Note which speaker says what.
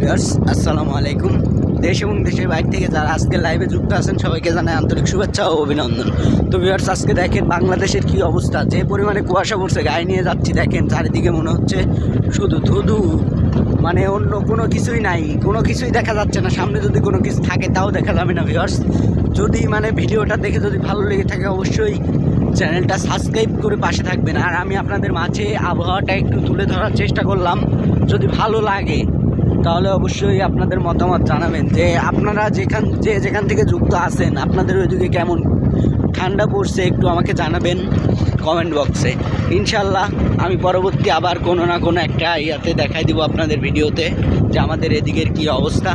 Speaker 1: Viewers, আসসালামু আলাইকুম। দেশ এবং দেশের বাইরে থেকে যারা আজকে লাইভে যুক্ত আছেন, সবাইকে জানাই আন্তরিক শুভেচ্ছা ও অভিনন্দন। তো ভিউয়ার্স, আজকে দেখেন বাংলাদেশের কি অবস্থা। যে পরিমাণে কুয়াশা পড়ছে, গায়ে নিয়ে যাচ্ছি, দেখেন চারিদিকে মনে হচ্ছে শুধু ধুধু মানে অন্য কোনো কিছুই নাই, কোনো কিছুই দেখা যাচ্ছে না। সামনে যদি কোনো কিছু থাকে, তাও দেখা যাবে না ভিউয়ার্স। যদি মানে ভিডিওটা দেখে যদি ভালো লেগে থাকে, অবশ্যই চ্যানেলটা সাবস্ক্রাইব করে পাশে থাকবেন। আর আমি আপনাদের মাঝে আবহাওয়াটা একটু তুলে ধরার চেষ্টা করলাম। যদি ভালো লাগে তাহলে অবশ্যই আপনাদের মতামত জানাবেন যে আপনারা যেখান, যে যেখান থেকে যুক্ত আছেন, আপনাদের ওইদিকে কেমন ঠান্ডা পড়ছে একটু আমাকে জানাবেন কমেন্ট বক্সে ইনশাল্লাহ আমি পরবর্তী আবার কোনো না কোনো একটা ইয়াতে দেখাই দিব আপনাদের ভিডিওতে যে আমাদের এদিকের কি অবস্থা।